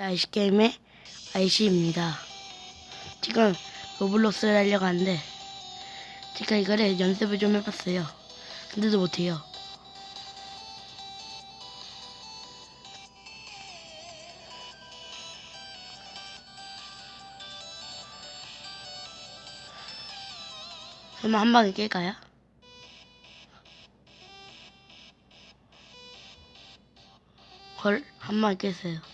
아이시게임의 아이시입니다. 지금 로블록스를 하려고 하는데 제가 이거를 연습을 좀 해봤어요. 근데도 못해요. 그러면 한 방에 깰까요? 헐, 한 방에 깼어요.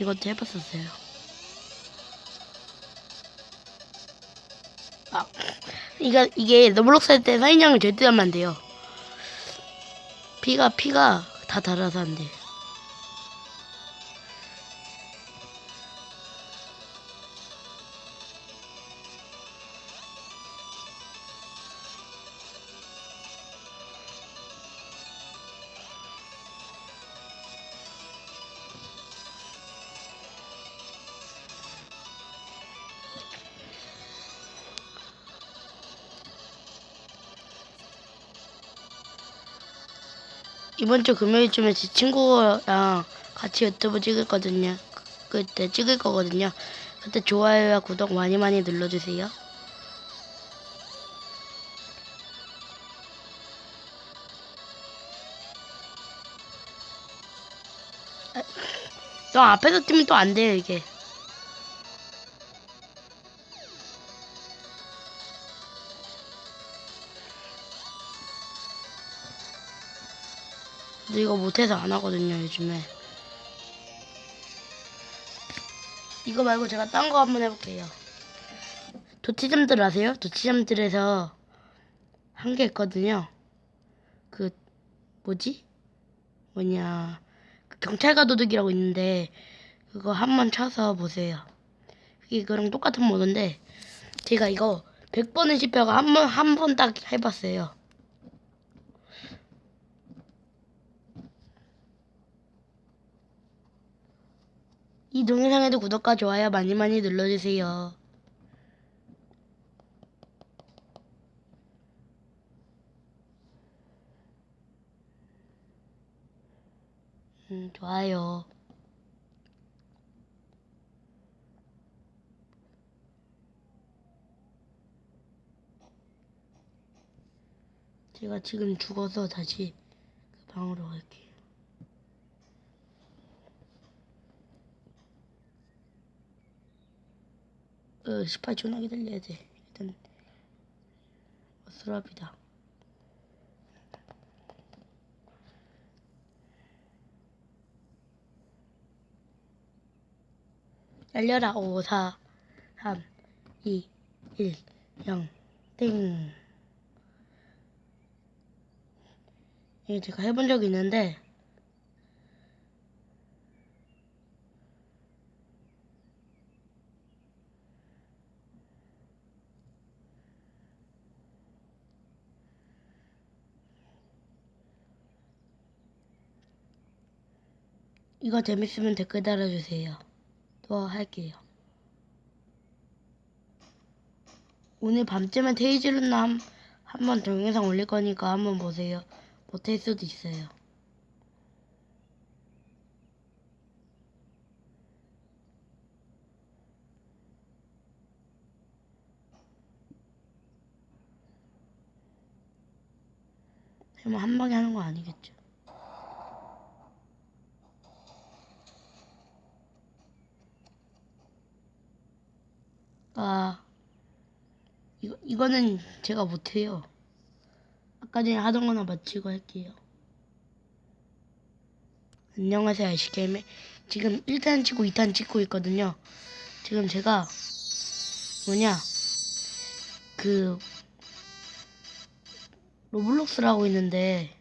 이것도 해봤었어요. 아, 이거 이게 로블록스 할 때 사인형을 절대 하면 안 돼요. 피가 피가 다 달아서 안 돼. 이번 주 금요일쯤에 제 친구랑 같이 유튜브 찍을 거든요. 그- 그때 찍을 거거든요. 그때 좋아요와 구독 많이 많이 눌러주세요. 아, 너 앞에서 뛰면 또 안 돼요 이게. 근데 이거 못해서 안 하거든요 요즘에. 이거 말고 제가 딴 거 한번 해볼게요. 도치잠들 아세요? 도치잠들에서 한 게 있거든요. 그 뭐지? 뭐냐 그 경찰과 도둑이라고 있는데 그거 한번 쳐서 보세요. 그게 이거랑 똑같은 모드인데 제가 이거 100번을 씹혀가 한번 한 번 딱 해봤어요. 이 동영상에도 구독과 좋아요 많이 많이 눌러주세요. 음, 좋아요. 제가 지금 죽어서 다시 그 방으로 갈게요. 어, 18초나 기다려야 돼. 일단 어스럽이다. 열려라 5 4 3 2 1 0 땡. 이게 제가 해본 적이 있는데 이거 재밌으면 댓글 달아주세요. 또 할게요. 오늘 밤쯤에 테이즈룬나 한, 한번 동영상 올릴 거니까 한번 보세요. 못할 수도 있어요. 설마 한 방에 하는 거 아니겠죠? 아, 이거, 이거는 제가 못해요. 아까 전에 하던 거나 마치고 할게요. 안녕하세요, 아이시게임의 지금 1탄 찍고 2탄 찍고 있거든요. 지금 제가 뭐냐, 그, 로블록스를 하고 있는데,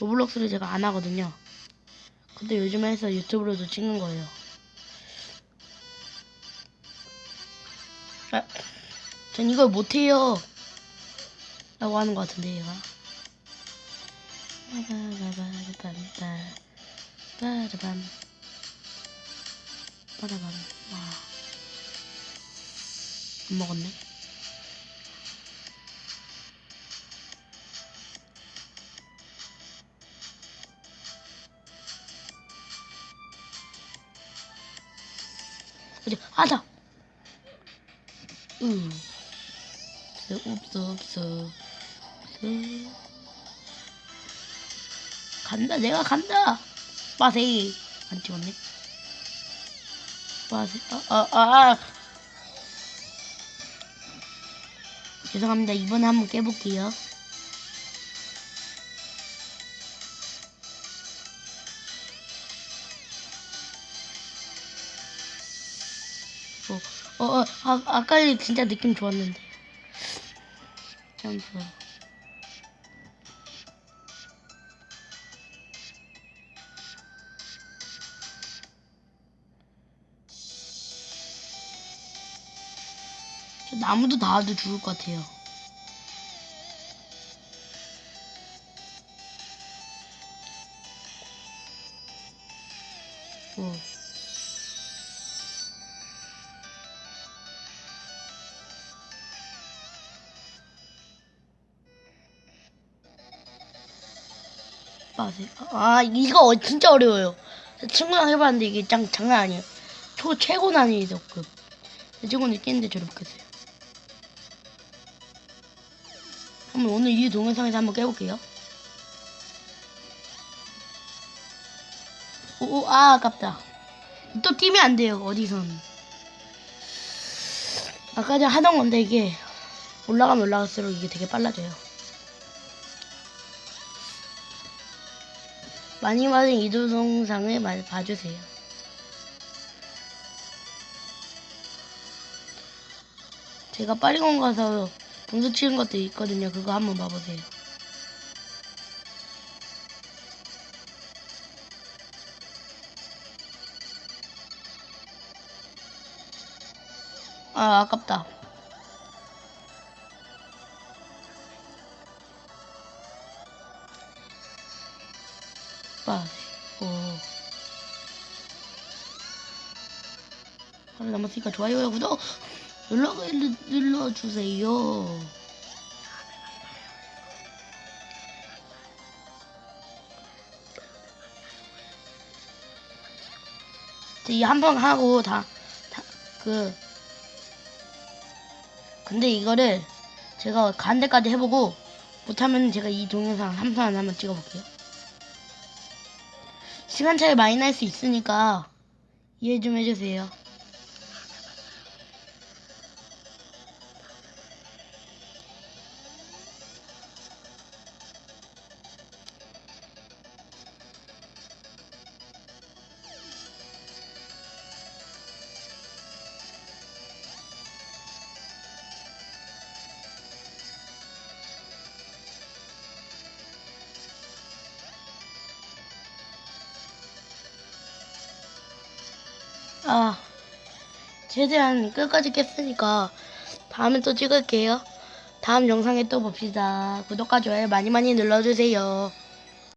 로블록스를 제가 안 하거든요. 근데 요즘 해서 유튜브로도 찍는 거예요. 아, 전 이걸 못해요. 라고 하는 것 같은데, 얘가. 빠라밤, 빠라밤, 와. 안 먹었네. 하자. 응. 없어 없어. 간다 내가 간다. 빠세이 안 찍었네. 빠세 아아 아, 아. 죄송합니다. 이번에 한번 깨볼게요. 어, 어, 어, 아, 아까 진짜 느낌 좋았는데. 점프. 저 나무도 닿아도 죽을 것 같아요. 오. 빠세. 아 이거 어- 진짜 어려워요. 친구랑 해봤는데 이게 장, 장난 아니에요. 초 최고 난이도급. 제 친구는 깼는데 저를 못겠어요. 한번 오늘 이 동영상에서 한번 깨볼게요. 오, 오, 아, 아깝다. 또 뛰면 안 돼요, 어디선. 아까 전에 하던 건데 이게 올라가면 올라갈수록 이게 되게 빨라져요. 많이 받은 이 동영상을 많이 봐주세요. 제가 파리공 가서 분수 치는 것도 있거든요. 그거 한번 봐보세요. 아, 아깝다. 빠, 오. 하루 남았으니까 좋아요와 구독 눌러, 눌러주세요. 이 한 번 하고 다, 다, 그, 근데 이거를 제가 간 데까지 해보고 못하면 제가 이 동영상 한번 찍어볼게요. 시간 차이 많이 날 수 있으니까 이해 좀 해주세요. 아, 최대한 끝까지 깼으니까 다음에 또 찍을게요. 다음 영상에 또 봅시다. 구독과 좋아요 많이 많이 눌러주세요.